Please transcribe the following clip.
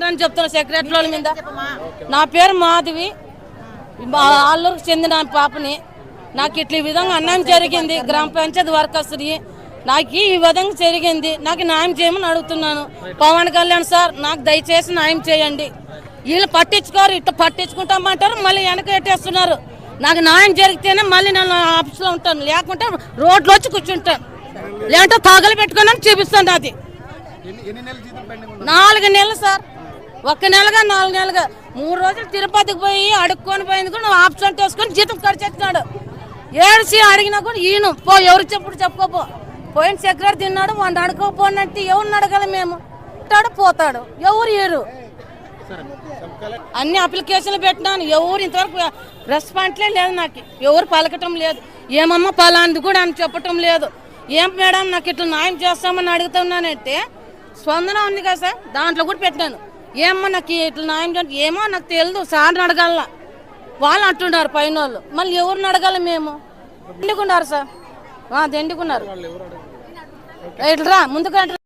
చేస్తానని చెప్తున్నా సెక్రటరీల మీద. నా పేరు మాధవి. ఆళ్ళూరుకు చెందిన పాపని. నాకు ఇట్లా ఈ విధంగా అన్యాయం జరిగింది. గ్రామ పంచాయతీ వర్కర్స్ని. నాకు ఈ విధంగా జరిగింది. నాకు న్యాయం చేయమని అడుగుతున్నాను. పవన్ కళ్యాణ్ సార్ నాకు దయచేసి న్యాయం చేయండి. వీళ్ళు పట్టించుకోరు. ఇట్లా పట్టించుకుంటామంటారు. మళ్ళీ వెనక పెట్టేస్తున్నారు. నాకు న్యాయం జరిగితేనే మళ్ళీ నేను ఆఫీస్లో ఉంటాను. లేకుంటే రోడ్లో వచ్చి కూర్చుంటాను. లేదంటే తాగలు పెట్టుకుని చూపిస్తాను అది. నాలుగు నెలలు సార్. ఒక్క నెలగా నాలుగు నెలగా మూడు రోజులు తిరుపతికి పోయి అడుక్కొని పోయింది కూడా నువ్వు ఆప్షన్ తీసుకొని జీతం ఖర్చు ఏడిసి అడిగినా కూడా ఈయన పో ఎవరు చెప్పుడు చెప్పుకోపో. పోయిన సెక్రటరీ తిన్నాడు వాడిని అడుకోపోనంటే ఎవరిని అడగాలి మేము? ఉంటాడు పోతాడు. ఎవరు ఏరు? అన్ని అప్లికేషన్లు పెట్టినాను. ఎవరు ఇంతవరకు రెస్పాండ్లే లేదు నాకు. ఎవరు పలకటం లేదు. ఏమమ్మా పలాంది కూడా అని చెప్పటం లేదు. ఏం మేడం నాకు ఇట్లా న్యాయం చేస్తామని అడుగుతున్నానంటే స్పందన ఉంది కదా సార్. దాంట్లో కూడా పెట్టాను. ఏమమ్మా నాకు ఇట్లా న్యాయం చేయండి ఏమో నాకు తెలియదు సార్ని అడగాల. వాళ్ళు అంటున్నారు పైన వాళ్ళు మళ్ళీ ఎవరిని అడగాలి మేము? దండుకున్నారు సార్. దండుకున్నారు. ఇట్లా ముందుకు.